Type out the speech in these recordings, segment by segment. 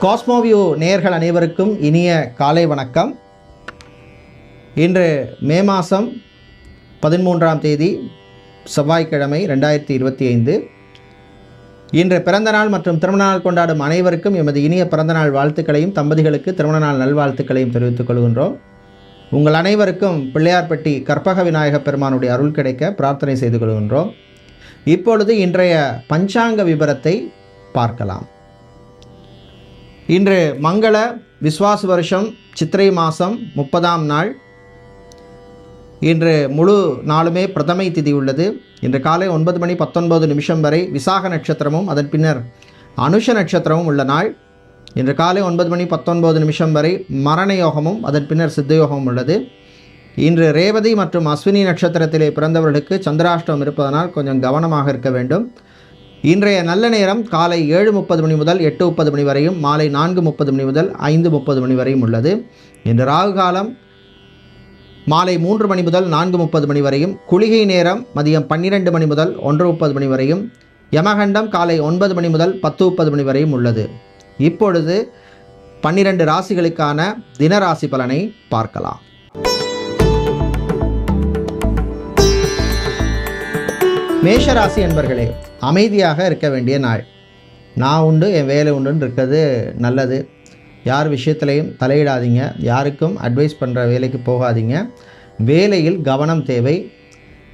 Cosmoview நேயர்கள் அனைவருக்கும் இனிய காலை வணக்கம். இன்று மே மாதம் பதிமூன்றாம் தேதி செவ்வாய்க்கிழமை ரெண்டாயிரத்தி இருபத்தி ஐந்து. இன்று பிறந்தநாள் மற்றும் திருமணநாள் கொண்டாடும் அனைவருக்கும் எமது இனிய பிறந்தநாள் வாழ்த்துக்களையும் தம்பதிகளுக்கு திருமணநாள் நல்வாழ்த்துக்களையும் தெரிவித்துக் கொள்கின்றோம். உங்கள் அனைவருக்கும் பிள்ளையார்பட்டி கற்பக விநாயகப் பெருமானுடைய அருள் கிடைக்க பிரார்த்தனை செய்து கொள்கின்றோம். இப்பொழுது இன்றைய பஞ்சாங்க விபரத்தை பார்க்கலாம். இன்று மங்கள விஸ்வாச வருஷம் சித்திரை மாதம் முப்பதாம் நாள். இன்று முழு நாளுமே பிரதமை திதி உள்ளது. இன்று காலை ஒன்பது மணி பத்தொன்பது நிமிஷம் வரை விசாக நட்சத்திரமும் அதன் பின்னர் அனுஷ நட்சத்திரமும் உள்ள நாள். இன்று காலை ஒன்பது மணி பத்தொன்பது நிமிஷம் வரை மரண யோகமும் அதன் பின்னர் சித்தயோகமும் உள்ளது. இன்று ரேவதி மற்றும் அஸ்வினி நட்சத்திரத்திலே பிறந்தவர்களுக்கு சந்திராஷ்டமம் இருப்பதனால் கொஞ்சம் கவனமாக இருக்க வேண்டும். இன்றைய நல்ல நேரம் காலை ஏழு முப்பது மணி முதல் எட்டு முப்பது மணி வரையும் மாலை நான்கு முப்பது மணி முதல் ஐந்து முப்பது மணி வரையும் உள்ளது. இன்று ராகு காலம் மாலை மூன்று மணி முதல் நான்கு முப்பது மணி வரையும் குளிகை நேரம் மதியம் பன்னிரெண்டு மணி முதல் ஒன்று முப்பது மணி வரையும் யமகண்டம் காலை ஒன்பது மணி முதல் பத்து முப்பது மணி வரையும் உள்ளது. இப்பொழுது பன்னிரண்டு ராசிகளுக்கான தினராசி பலனை பார்க்கலாம். மேஷராசி என்பர்களே அமைதியாக இருக்க வேண்டிய நாள். நான் உண்டு என் வேலை உண்டுன்னு இருக்கிறது நல்லது. யார் விஷயத்துலையும் தலையிடாதீங்க. யாருக்கும் அட்வைஸ் பண்ணுற வேலைக்கு போகாதீங்க. வேலையில் கவனம் தேவை.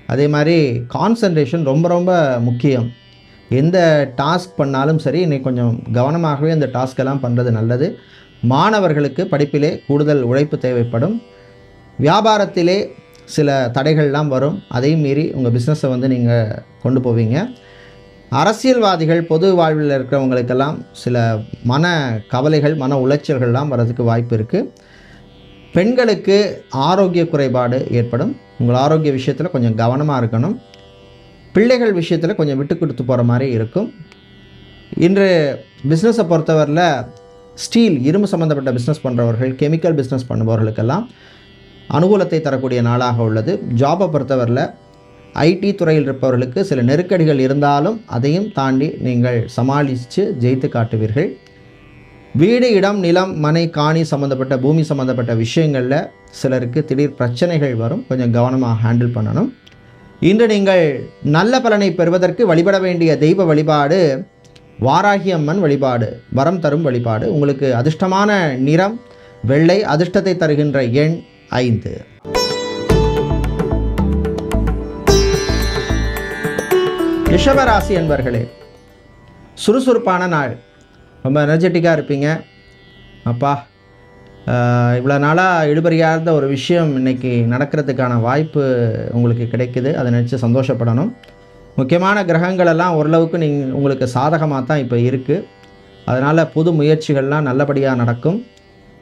அதே மாதிரி கான்சன்ட்ரேஷன் ரொம்ப ரொம்ப முக்கியம். எந்த டாஸ்க் பண்ணாலும் சரி இன்றைக்கி கொஞ்சம் கவனமாகவே அந்த டாஸ்கெல்லாம் பண்ணுறது நல்லது. மாணவர்களுக்கு படிப்பிலே கூடுதல் உழைப்பு தேவைப்படும். வியாபாரத்திலே சில தடைகள்லாம் வரும். அதையும் மீறி உங்கள் பிஸ்னஸை வந்து நீங்கள் கொண்டு போவீங்க. அரசியல்வாதிகள் பொது வாழ்வில் இருக்கிறவங்களுக்கெல்லாம் சில மன கவலைகள் மன உளைச்சல்கள்லாம் வர்றதுக்கு வாய்ப்பு இருக்குது பெண்களுக்கு ஆரோக்கிய குறைபாடு ஏற்படும். உங்கள் ஆரோக்கிய விஷயத்தில் கொஞ்சம் கவனமாக இருக்கணும். பிள்ளைகள் விஷயத்தில் கொஞ்சம் விட்டு கொடுத்து போகிற மாதிரி இருக்கும். இன்று பிஸ்னஸை பொறுத்தவரையில் ஸ்டீல் இரும்பு சம்மந்தப்பட்ட பிஸ்னஸ் பண்ணுறவர்கள் கெமிக்கல் பிஸ்னஸ் பண்ணுபவர்களுக்கெல்லாம் அனுகூலத்தை தரக்கூடிய நாளாக உள்ளது. ஜாபை பொறுத்தவரையில் ஐடி துறையில் இருப்பவர்களுக்கு சில நெருக்கடிகள் இருந்தாலும் அதையும் தாண்டி நீங்கள் சமாளித்து ஜெயித்து காட்டுவீர்கள். வீடு இடம் நிலம் மனை காணி சம்மந்தப்பட்ட பூமி சம்மந்தப்பட்ட விஷயங்களில் சிலருக்கு திடீர் பிரச்சனைகள் வரும். கொஞ்சம் கவனமாக ஹேண்டில் பண்ணணும். இன்று நீங்கள் நல்ல பலனை பெறுவதற்கு வழிபட வேண்டிய தெய்வ வழிபாடு வாராகி அம்மன் வழிபாடு வரம் தரும் வழிபாடு. உங்களுக்கு அதிர்ஷ்டமான நிறம் வெள்ளை அதிர்ஷ்டத்தை தருகின்ற எண் ஐந்து. ரிஷபராசி என்பர்களே சுறுசுறுப்பான நாள். ரொம்ப எனர்ஜெட்டிக்காக இருப்பீங்க. அப்பா இவ்வளோ நாளாக இழுபறியார்ந்த ஒரு விஷயம் இன்னைக்கு நடக்கிறதுக்கான வாய்ப்பு உங்களுக்கு கிடைக்குது. அதை நினச்சி சந்தோஷப்படணும். முக்கியமான கிரகங்களெல்லாம் ஓரளவுக்கு நீங்கள் உங்களுக்கு சாதகமாக தான் இப்போ இருக்குது அதனால் புது முயற்சிகள்லாம் நல்லபடியாக நடக்கும்.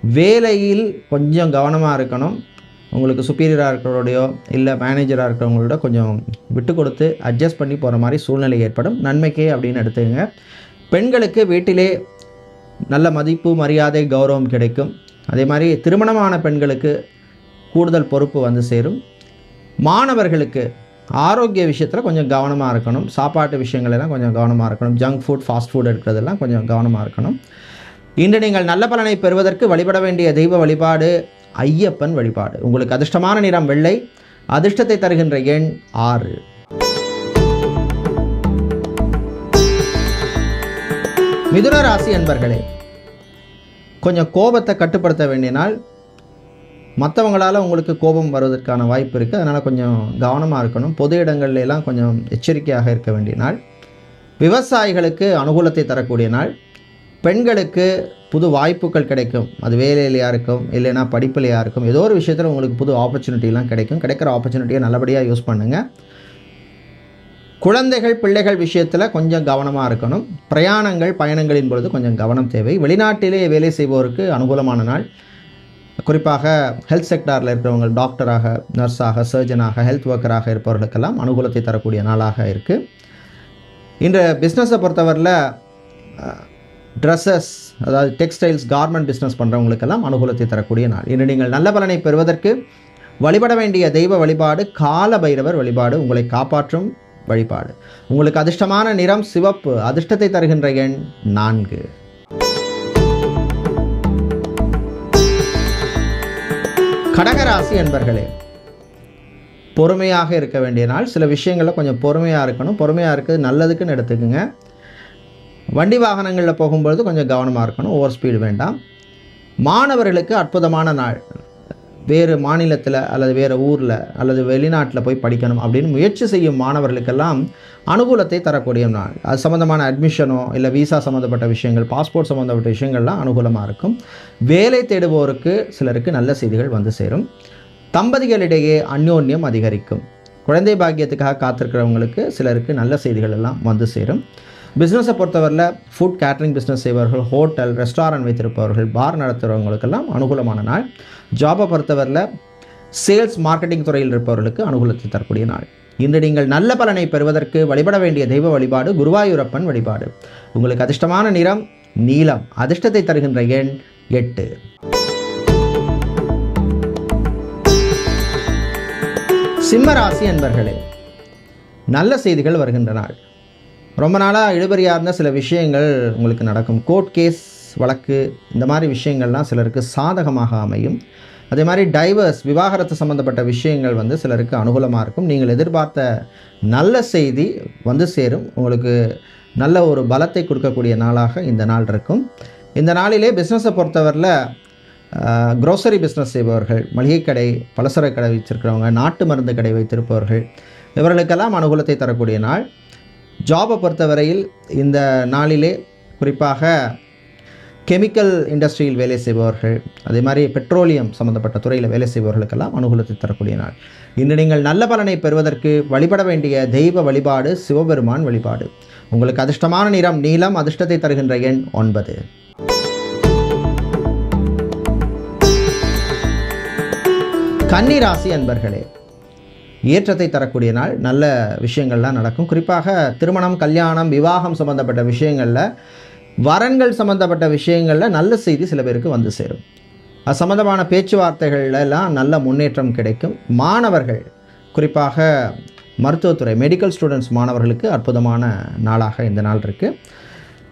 வேலையில் கொஞ்சம் கவனமாக இருக்கணும். உங்களுக்கு சுப்பீரியராக இருக்கிறோடையோ இல்லை மேனேஜராக இருக்கிறவங்களோட கொஞ்சம் விட்டு கொடுத்து அட்ஜஸ்ட் பண்ணி போகிற மாதிரி சூழ்நிலை ஏற்படும். நன்மைக்கே அப்படின்னு எடுத்துக்கங்க. பெண்களுக்கு வீட்டிலே நல்ல மதிப்பு மரியாதை கௌரவம் கிடைக்கும். அதே மாதிரி திருமணமான பெண்களுக்கு கூடுதல் பொறுப்பு வந்து சேரும். மாணவர்களுக்கு ஆரோக்கிய விஷயத்தில் கொஞ்சம் கவனமாக இருக்கணும். சாப்பாட்டு விஷயங்கள் எல்லாம் கொஞ்சம் கவனமாக இருக்கணும். ஜங்க் ஃபுட் ஃபாஸ்ட் ஃபுட் எடுக்கிறதெல்லாம் கொஞ்சம் கவனமாக இருக்கணும். இன்று நீங்கள் நல்ல பலனை பெறுவதற்கு வழிபட வேண்டிய தெய்வ வழிபாடு ஐயப்பன் வழிபாடு. உங்களுக்கு அதிர்ஷ்டமான நிறம் வெள்ளை அதிர்ஷ்டத்தை தருகின்ற எண் ஆறு. மிதுன ராசி அன்பர்களே கொஞ்சம் கோபத்தை கட்டுப்படுத்த வேண்டிய நாள் மற்றவங்களால் உங்களுக்கு கோபம் வருவதற்கான வாய்ப்பு இருக்குது அதனால் கொஞ்சம் கவனமாக இருக்கணும். பொது இடங்கள்லாம் கொஞ்சம் எச்சரிக்கையாக இருக்க வேண்டிய நாள். விவசாயிகளுக்கு அனுகூலத்தை தரக்கூடிய நாள். பெண்களுக்கு புது வாய்ப்புகள் கிடைக்கும். அது வேலையிலையா இருக்கும் இல்லைன்னா படிப்புலையா இருக்கும் ஏதோ ஒரு விஷயத்தில் உங்களுக்கு புது ஆப்பர்ச்சுனிட்டிலாம் கிடைக்கும். கிடைக்கிற ஆப்பர்ச்சுனிட்டியை நல்லபடியாக யூஸ் பண்ணுங்கள் குழந்தைகள் பிள்ளைகள் விஷயத்தில் கொஞ்சம் கவனமாக இருக்கணும். பிரயாணங்கள் பயணங்களின் பொழுது கொஞ்சம் கவனம் தேவை. வெளிநாட்டிலே வேலை செய்வோருக்கு அனுகூலமான நாள். குறிப்பாக ஹெல்த் செக்டாரில் இருக்கிறவங்க டாக்டராக நர்ஸாக சர்ஜனாக ஹெல்த் ஒர்க்கராக இருப்பவர்களுக்கெல்லாம் அனுகூலத்தை தரக்கூடிய நாளாக இருக்குது இன்று பிஸ்னஸை பொறுத்தவரையில் ட்ரெஸ்ஸஸ் அதாவது டெக்ஸ்டைல்ஸ் கார்மெண்ட் பிஸ்னஸ் பண்ணுறவங்களுக்கெல்லாம் அனுகூலத்தை தரக்கூடிய நாள். இன்று நீங்கள் நல்ல பலனை பெறுவதற்கு வழிபட வேண்டிய தெய்வ வழிபாடு கால பைரவர் வழிபாடு உங்களை காப்பாற்றும் வழிபாடு. உங்களுக்கு அதிர்ஷ்டமான நிறம் சிவப்பு அதிர்ஷ்டத்தை தருகின்ற எண் நான்கு. கடகராசி என்பர்களே பொறுமையாக இருக்க வேண்டிய நாள். சில விஷயங்களில் கொஞ்சம் பொறுமையாக இருக்கணும். பொறுமையாக இருக்குது நல்லதுக்குன்னு எடுத்துக்கோங்க. வண்டி வாகனங்களில் போகும்பொழுது கொஞ்சம் கவனமாக இருக்கணும் ஓவர் ஸ்பீடு வேண்டாம். மாணவர்களுக்கு அற்புதமான நாள். வேறு மாநிலத்தில் அல்லது வேறு ஊரில் அல்லது வெளிநாட்டில் போய் படிக்கணும் அப்படின்னு முயற்சி செய்யும் மாணவர்களுக்கெல்லாம் அனுகூலத்தை தரக்கூடிய நாள். அது சம்மந்தமான அட்மிஷனோ இல்லை விசா சம்மந்தப்பட்ட விஷயங்கள் பாஸ்போர்ட் சம்மந்தப்பட்ட விஷயங்கள்லாம் அனுகூலமாக இருக்கும். வேலை தேடுவோருக்கு சிலருக்கு நல்ல செய்திகள் வந்து சேரும். தம்பதிகளிடையே அந்யோன்யம் அதிகரிக்கும். குழந்தை பாக்கியத்துக்காக காத்திருக்கிறவங்களுக்கு சிலருக்கு நல்ல செய்திகள் எல்லாம் வந்து சேரும். பிஸ்னஸை பொறுத்தவரையில் ஃபுட் கேட்ரிங் பிஸ்னஸ் செய்பவர்கள் ஹோட்டல் ரெஸ்டாரண்ட் வைத்திருப்பவர்கள் பார் நடத்துகிறவங்களுக்கெல்லாம் அனுகூலமான நாள். ஜாபை பொறுத்தவரையில் சேல்ஸ் மார்க்கெட்டிங் துறையில் இருப்பவர்களுக்கு அனுகூலத்தை தரக்கூடிய நாள். இன்று நீங்கள் நல்ல பலனை பெறுவதற்கு வழிபட வேண்டிய தெய்வ வழிபாடு குருவாயூரப்பன் வழிபாடு. உங்களுக்கு அதிர்ஷ்டமான நிறம் நீலம். அதிர்ஷ்டத்தை தருகின்ற எண் எட்டு. சிம்மராசி அன்பர்களே நல்ல செய்திகள் வருகின்ற நாள் ரொம்ப நாளாக இழுபறியாக இருந்த சில விஷயங்கள் உங்களுக்கு நடக்கும். கோர்ட் கேஸ் வழக்கு இந்த மாதிரி விஷயங்கள்லாம் சிலருக்கு சாதகமாக அமையும். அதே மாதிரி டைவர்ஸ் விவாகரத்து சம்மந்தப்பட்ட விஷயங்கள் வந்து சிலருக்கு அனுகூலமாக இருக்கும். நீங்கள் எதிர்பார்த்த நல்ல செய்தி வந்து சேரும். உங்களுக்கு நல்ல ஒரு பலத்தை கொடுக்கக்கூடிய நாளாக இந்த நாள் இருக்கும். இந்த நாளிலே பிஸ்னஸை பொறுத்தவரையில் க்ரோசரி பிஸ்னஸ் செய்பவர்கள் மளிகை கடை பலசர கடை வச்சுருக்கிறவங்க நாட்டு மருந்து கடை வைத்திருப்பவர்கள் இவர்களுக்கெல்லாம் அனுகூலத்தை தரக்கூடிய நாள். ஜாபை பொறுத்தவரையில் இந்த நாளிலே குறிப்பாக கெமிக்கல் இண்டஸ்ட்ரியில் வேலை செய்பவர்கள் அதே மாதிரி பெட்ரோலியம் சம்மந்தப்பட்ட துறையில் வேலை செய்பவர்களுக்கெல்லாம் அனுகூலத்தை தரக்கூடிய நாள். இன்று நீங்கள் நல்ல பலனை பெறுவதற்கு வழிபட வேண்டிய தெய்வ வழிபாடு சிவபெருமான் வழிபாடு. உங்களுக்கு அதிர்ஷ்டமான நிறம் நீளம் அதிர்ஷ்டத்தை தருகின்ற எண் ஒன்பது. கன்னிராசி அன்பர்களே ஏற்றத்தை தரக்கூடிய நாள். நல்ல விஷயங்கள்லாம் நடக்கும். குறிப்பாக திருமணம் கல்யாணம் விவாகம் சம்மந்தப்பட்ட விஷயங்களில் வரன்கள் சம்மந்தப்பட்ட விஷயங்களில் நல்ல செய்தி சில பேருக்கு வந்து சேரும். அது சம்மந்தமான பேச்சுவார்த்தைகள்லாம் நல்ல முன்னேற்றம் கிடைக்கும். மாணவர்கள் குறிப்பாக மருத்துவத்துறை மெடிக்கல் ஸ்டூடெண்ட்ஸ் மாணவர்களுக்கு அற்புதமான நாளாக இந்த நாள் இருக்குது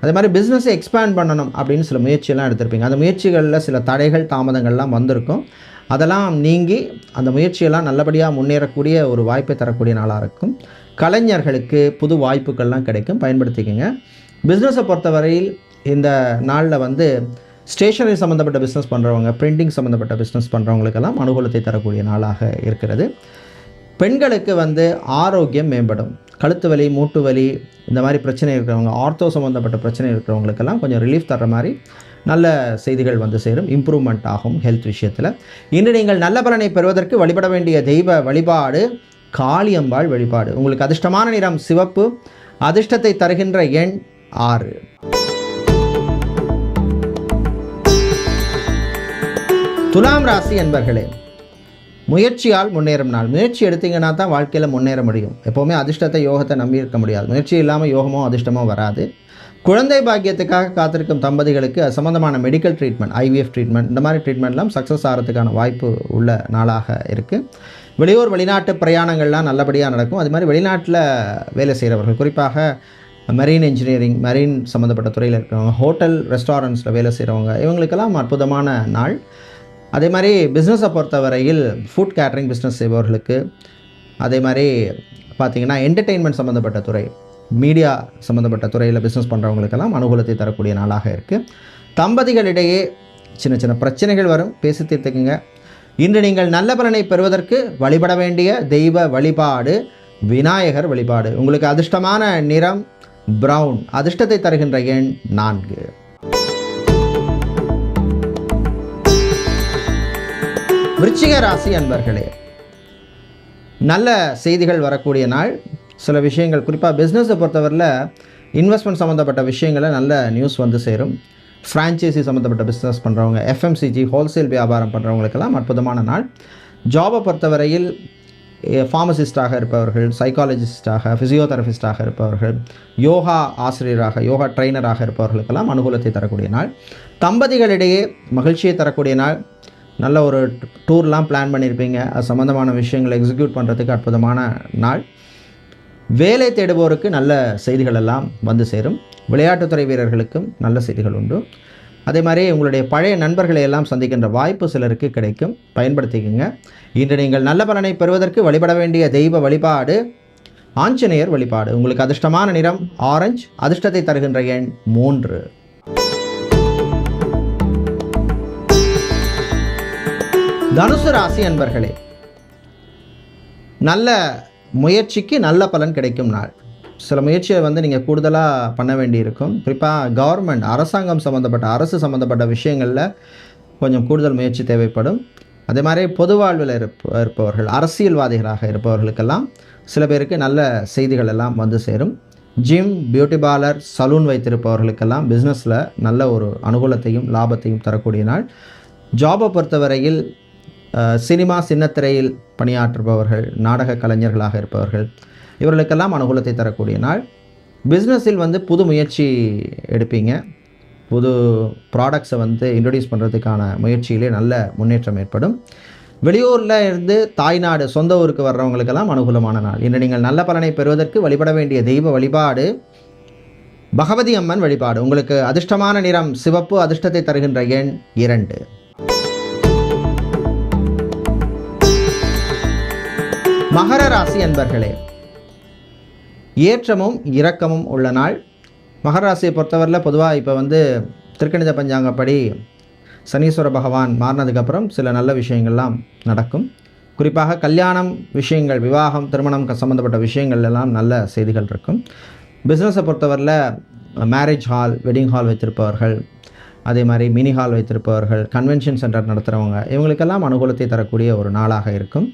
அதே மாதிரி பிஸ்னஸை எக்ஸ்பேண்ட் பண்ணணும் அப்படின்னு சில முயற்சியெல்லாம் எடுத்திருப்பீங்க. அந்த முயற்சிகளில் சில தடைகள் தாமதங்கள்லாம் வந்திருக்கும். அதெல்லாம் நீங்கி அந்த முயற்சியெல்லாம் நல்லபடியாக முன்னேறக்கூடிய ஒரு வாய்ப்பை தரக்கூடிய நாளாக இருக்கும். கலைஞர்களுக்கு புது வாய்ப்புகள்லாம் கிடைக்கும். பயன்படுத்திக்கங்க. பிஸ்னஸை பொறுத்தவரையில் இந்த நாளில் வந்து ஸ்டேஷனரி சம்மந்தப்பட்ட பிஸ்னஸ் பண்ணுறவங்க பிரிண்டிங் சம்மந்தப்பட்ட பிஸ்னஸ் பண்ணுறவங்களுக்கெல்லாம் அனுகூலத்தை தரக்கூடிய நாளாக இருக்கிறது. பெண்களுக்கு வந்து ஆரோக்கியம் மேம்படும். கழுத்து வலி மூட்டு வலி இந்த மாதிரி பிரச்சனை இருக்கிறவங்க ஆர்த்தோ சம்மந்தப்பட்ட பிரச்சனை இருக்கிறவங்களுக்கெல்லாம் கொஞ்சம் ரிலீஃப் தர்ற மாதிரி நல்ல செய்திகள் வந்து சேரும் இம்ப்ரூவ்மெண்ட் ஆகும் ஹெல்த் விஷயத்தில். இன்று நீங்கள் நல்ல பலனை பெறுவதற்கு வழிபட வேண்டிய தெய்வ வழிபாடு காளியம்பாள் வழிபாடு. உங்களுக்கு அதிர்ஷ்டமான நிறம் சிவப்பு அதிர்ஷ்டத்தை தருகின்ற எண் ஆறு. துலாம் ராசி என்பர்களே முயற்சியால் முன்னேறும் நாள். முயற்சி எடுத்தீங்கன்னா தான் வாழ்க்கையில் முன்னேற முடியும். எப்போவுமே அதிர்ஷ்டத்தை யோகத்தை நம்பி இருக்க முடியாது. முயற்சி இல்லாமல் யோகமோ அதிர்ஷ்டமோ வராது. குழந்தை பாக்கியத்துக்காக காத்திருக்கும் தம்பதிகளுக்கு சம்மந்தமான மெடிக்கல் ட்ரீட்மெண்ட் ஐவிஎஃப் ட்ரீட்மெண்ட் இந்த மாதிரி ட்ரீட்மெண்ட்லாம் சக்ஸஸ் ஆகிறதுக்கான வாய்ப்பு உள்ள நாளாக இருக்குது வெளியூர் வெளிநாட்டு பிரயாணங்கள்லாம் நல்லபடியாக நடக்கும். அது மாதிரி வெளிநாட்டில் வேலை செய்கிறவர்கள் குறிப்பாக மெரீன் இன்ஜினியரிங் மெரீன் சம்மந்தப்பட்ட துறையில் இருக்கிறவங்க ஹோட்டல் ரெஸ்டாரண்ட்ஸில் வேலை செய்கிறவங்க இவங்களுக்கெல்லாம் அற்புதமான நாள். அதே மாதிரி பிஸ்னஸை பொறுத்தவரையில் ஃபுட் கேட்ரிங் பிஸ்னஸ் செய்பவர்களுக்கு அதே மாதிரி பார்த்திங்கன்னா என்டர்டெயின்மெண்ட் சம்மந்தப்பட்ட துறை மீடியா சம்மந்தப்பட்ட துறையில் பிஸ்னஸ் பண்ணுறவங்களுக்கெல்லாம் அனுகூலத்தை தரக்கூடிய நாளாக இருக்குது தம்பதிகளிடையே சின்ன சின்ன பிரச்சனைகள் வரும். பேசி தீர்த்துக்குங்க. இன்று நீங்கள் நல்ல பலனை பெறுவதற்கு வழிபட வேண்டிய தெய்வ வழிபாடு விநாயகர் வழிபாடு. உங்களுக்கு அதிர்ஷ்டமான நிறம் பிரவுன் அதிர்ஷ்டத்தை தருகின்ற எண் நான்கு. விருச்சிக ராசி அன்பர்களே நல்ல செய்திகள் வரக்கூடிய நாள். சில விஷயங்கள் குறிப்பாக பிஸ்னஸை பொறுத்தவரையில் இன்வெஸ்ட்மெண்ட் சம்மந்தப்பட்ட விஷயங்களை நல்ல நியூஸ் வந்து சேரும். ஃப்ரான்ச்சைசி சம்மந்தப்பட்ட பிஸ்னஸ் பண்ணுறவங்க எஃப்எம்சிஜி ஹோல்சேல் வியாபாரம் பண்ணுறவங்களுக்கெல்லாம் அற்புதமான நாள். ஜாபை பொறுத்தவரையில் ஃபார்மசிஸ்டாக இருப்பவர்கள் சைக்காலஜிஸ்டாக ஃபிசியோதெரபிஸ்டாக இருப்பவர்கள் யோகா ஆசிரியராக யோகா ட்ரைனராக இருப்பவர்களுக்கெல்லாம் அனுகூலத்தை தரக்கூடிய நாள். தம்பதிகளிடையே மகிழ்ச்சியை தரக்கூடிய நாள். நல்ல ஒரு டூர்லாம் பிளான் பண்ணியிருப்பீங்க அது சம்மந்தமான விஷயங்களை எக்ஸிக்யூட் பண்ணுறதுக்கு அற்புதமான நாள். வேலை தேடுபவருக்கு நல்ல செய்திகள் எல்லாம் வந்து சேரும். விளையாட்டுத்துறை வீரர்களுக்கும் நல்ல செய்திகள் உண்டு. அதே மாதிரி உங்களுடைய பழைய நண்பர்களை எல்லாம் சந்திக்கின்ற வாய்ப்பு சிலருக்கு கிடைக்கும். பயன்படுத்திக்கோங்க. இன்று நீங்கள் நல்ல பலனை பெறுவதற்கு வழிபட வேண்டிய தெய்வ வழிபாடு ஆஞ்சநேயர் வழிபாடு. உங்களுக்கு அதிர்ஷ்டமான நிறம் ஆரஞ்சு அதிர்ஷ்டத்தை தருகின்ற எண் மூன்று. தனுசு ராசி அன்பர்களே நல்ல முயற்சிக்கு நல்ல பலன் கிடைக்கும் நாள். சில முயற்சியை வந்து நீங்கள் கூடுதலாக பண்ண வேண்டியிருக்கும். குறிப்பாக கவர்மெண்ட் அரசாங்கம் சம்மந்தப்பட்ட அரசு சம்மந்தப்பட்ட விஷயங்களில் கொஞ்சம் கூடுதல் முயற்சி தேவைப்படும். அதே மாதிரி பொது வாழ்வில் இருப்ப இருப்பவர்கள் அரசியல்வாதிகளாக இருப்பவர்களுக்கெல்லாம் சில பேருக்கு நல்ல செய்திகள் எல்லாம் வந்து சேரும். ஜிம் பியூட்டி பார்லர் சலூன் வைத்திருப்பவர்களுக்கெல்லாம் பிஸ்னஸில் நல்ல ஒரு அனுகூலத்தையும் லாபத்தையும் தரக்கூடிய நாள். ஜாபை பொறுத்தவரையில் சினிமா சின்னத்திரையில் பணியாற்றுபவர்கள் நாடக கலைஞர்களாக இருப்பவர்கள் இவர்களுக்கெல்லாம் அனுகூலத்தை தரக்கூடிய நாள். பிஸ்னஸில் வந்து புது முயற்சி எடுப்பீங்க. புது ப்ராடக்ட்ஸை வந்து இன்ட்ரடியூஸ் பண்ணுறதுக்கான முயற்சியிலே நல்ல முன்னேற்றம் ஏற்படும். வெளியூரில் இருந்து தாய்நாடு சொந்த ஊருக்கு வர்றவங்களுக்கெல்லாம் அனுகூலமான நாள். இன்று நீங்கள் நல்ல பலனை பெறுவதற்கு வழிபட வேண்டிய தெய்வ வழிபாடு பகவதி அம்மன் வழிபாடு. உங்களுக்கு அதிர்ஷ்டமான நிறம் சிவப்பு அதிர்ஷ்டத்தை தருகின்ற எண் இரண்டு. மகர ராசி அன்பர்களே ஏற்றமும் இரக்கமும் உள்ள நாள். மகர ராசியை பொறுத்தவரையில் பொதுவாக இப்போ வந்து திருக்கணித பஞ்சாங்கப்படி சனீஸ்வர பகவான் மாறினதுக்கப்புறம் சில நல்ல விஷயங்கள்லாம் நடக்கும். குறிப்பாக கல்யாணம் விஷயங்கள் விவாகம் திருமணம் க- சம்மந்தப்பட்ட விஷயங்கள் எல்லாம் நல்ல செய்திகள் இருக்கும். பிஸ்னஸை பொறுத்தவரையில் மேரேஜ் ஹால் வெட்டிங் ஹால் வைத்திருப்பவர்கள் அதே மாதிரி மினி ஹால் வைத்திருப்பவர்கள் கன்வென்ஷன் சென்டர் நடத்துகிறவங்க இவங்களுக்கெல்லாம் அனுகூலத்தை தரக்கூடிய ஒரு நாளாக இருக்கும்.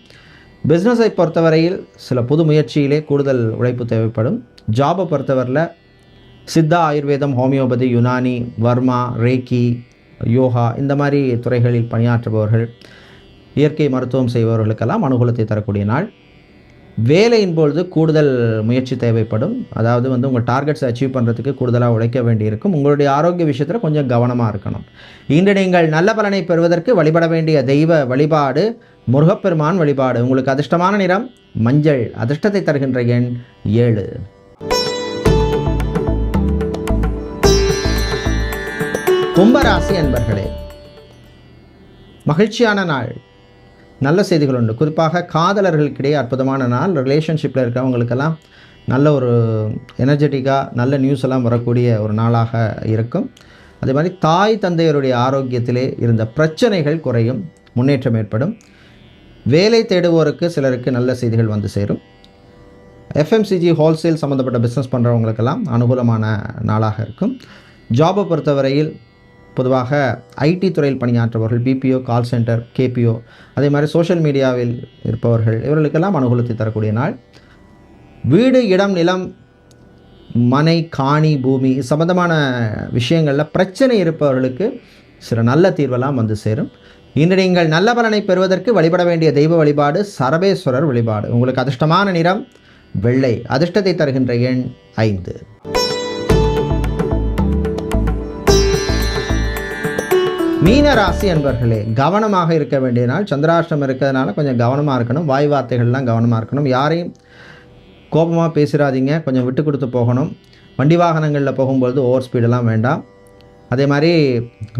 பிஸ்னஸை பொறுத்தவரையில் சில புது முயற்சியிலே கூடுதல் உழைப்பு தேவைப்படும். ஜாபை பொறுத்தவரையில் சித்தா ஆயுர்வேதம் ஹோமியோபதி யுனானி வர்மா ரேக்கி யோகா இந்த மாதிரி துறைகளில் பணியாற்றுபவர்கள் இயற்கை மருத்துவம் செய்பவர்களுக்கெல்லாம் அனுகூலத்தை தரக்கூடிய நாள். வேலையின் பொழுது கூடுதல் முயற்சி தேவைப்படும். அதாவது வந்து உங்கள் டார்கெட்ஸை அச்சீவ் பண்ணுறதுக்கு கூடுதலாக உழைக்க வேண்டியிருக்கும். உங்களுடைய ஆரோக்கிய விஷயத்தில் கொஞ்சம் கவனமாக இருக்கணும். இன்று நீங்கள் நல்ல பலனை பெறுவதற்கு வழிபட வேண்டிய தெய்வ வழிபாடு முருகப்பெருமான் வழிபாடு. உங்களுக்கு அதிர்ஷ்டமான நிறம் மஞ்சள். அதிர்ஷ்டத்தை தருகின்ற எண் ஏழு. கும்பராசி அன்பர்களே மகிழ்ச்சியான நாள். நல்ல செய்திகள் உண்டு. குறிப்பாக காதலர்களுக்கிடையே அற்புதமான நாள். ரிலேஷன்ஷிப்பில் இருக்கிறவங்களுக்கெல்லாம் நல்ல ஒரு எனர்ஜெட்டிக்காக நல்ல நியூஸ் எல்லாம் வரக்கூடிய ஒரு நாளாக இருக்கும். அதே மாதிரி தாய் தந்தையருடைய ஆரோக்கியத்திலே இருந்த பிரச்சனைகள் குறையும் முன்னேற்றம் ஏற்படும். வேலை தேடுவோருக்கு சிலருக்கு நல்ல செய்திகள் வந்து சேரும். எஃப்எம்சிஜி ஹோல்சேல் சம்மந்தப்பட்ட பிஸ்னஸ் பண்ணுறவங்களுக்கெல்லாம் அனுகூலமான நாளாக இருக்கும். ஜாபை பொறுத்தவரையில் பொதுவாக ஐடி துறையில் பணியாற்றுபவர்கள் பிபிஓ கால் சென்டர் கேபிஓ அதே மாதிரி சோஷியல் மீடியாவில் இருப்பவர்கள் இவர்களுக்கெல்லாம் அனுகூலத்தை தரக்கூடிய நாள். வீடு இடம் நிலம் மனை காணி பூமி சம்மந்தமான சம்பந்தமான விஷயங்களில் பிரச்சனை இருப்பவர்களுக்கு சில நல்ல தீர்வெல்லாம் வந்து சேரும். இன்று நீங்கள் நல்ல பலனை பெறுவதற்கு வழிபட வேண்டிய தெய்வ வழிபாடு சரபேஸ்வரர் வழிபாடு. உங்களுக்கு அதிர்ஷ்டமான நிறம் வெள்ளை. அதிர்ஷ்டத்தை தருகின்ற எண் ஐந்து. மீன ராசி அன்பர்களே கவனமாக இருக்க வேண்டிய நாள் சந்திராஷ்டம் இருக்கிறதுனால கொஞ்சம் கவனமாக இருக்கணும். வாய் வார்த்தைகள்லாம் கவனமாக இருக்கணும். யாரையும் கோபமாக பேசிடாதீங்க கொஞ்சம் விட்டு கொடுத்து போகணும். வண்டி வாகனங்களில் போகும்பொழுது ஓவர் ஸ்பீடெல்லாம் வேண்டாம். அதே மாதிரி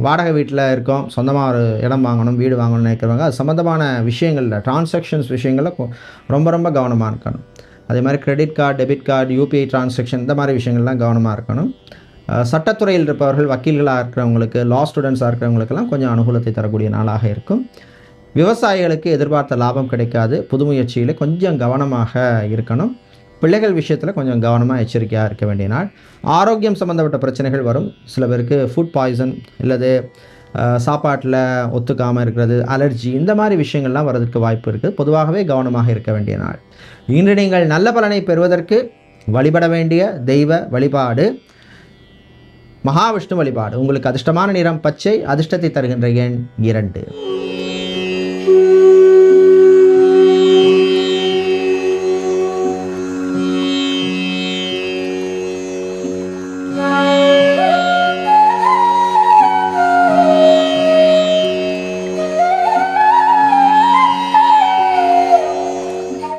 வாடகை வீட்டில் இருக்கோம். சொந்தமாக ஒரு இடம் வாங்கணும் வீடு வாங்கணும்னு நினைக்கிறவங்க அது சம்மந்தமான விஷயங்களில் டிரான்சாக்ஷன்ஸ் விஷயங்களில் ரொம்ப ரொம்ப கவனமாக இருக்கணும். அதே மாதிரி credit card debit card UPI transaction இந்த மாதிரி விஷயங்கள்லாம் கவனமாக இருக்கணும். சட்டத்துறையில் இருப்பவர்கள் வக்கீல்களாக இருக்கிறவங்களுக்கு லா ஸ்டூடெண்ட்ஸாக இருக்கிறவங்களுக்கெல்லாம் கொஞ்சம் அனுகூலத்தை தரக்கூடிய நாளாக இருக்கும். விவசாயிகளுக்கு எதிர்பார்த்த லாபம் கிடைக்காது. புது முயற்சியில் கொஞ்சம் கவனமாக இருக்கணும். பிள்ளைகள் விஷயத்தில் கொஞ்சம் கவனமாக எச்சரிக்கையாக இருக்க வேண்டிய நாள். ஆரோக்கியம் சம்மந்தப்பட்ட பிரச்சனைகள் வரும். சில பேருக்கு ஃபுட் பாய்சன் இல்லது சாப்பாட்டில் ஒத்துக்காமல் இருக்கிறது அலர்ஜி இந்த மாதிரி விஷயங்கள்லாம் வரதுக்கு வாய்ப்பு இருக்குது பொதுவாகவே கவனமாக இருக்க வேண்டிய நாள். இன்று நீங்கள் நல்ல பலனை பெறுவதற்கு வழிபட வேண்டிய தெய்வ வழிபாடு. மகாவிஷ்ணு வழிபாடு. உங்களுக்கு அதிர்ஷ்டமான நிறம் பச்சை அதிர்ஷ்டத்தை தருகின்ற எண் இரண்டு.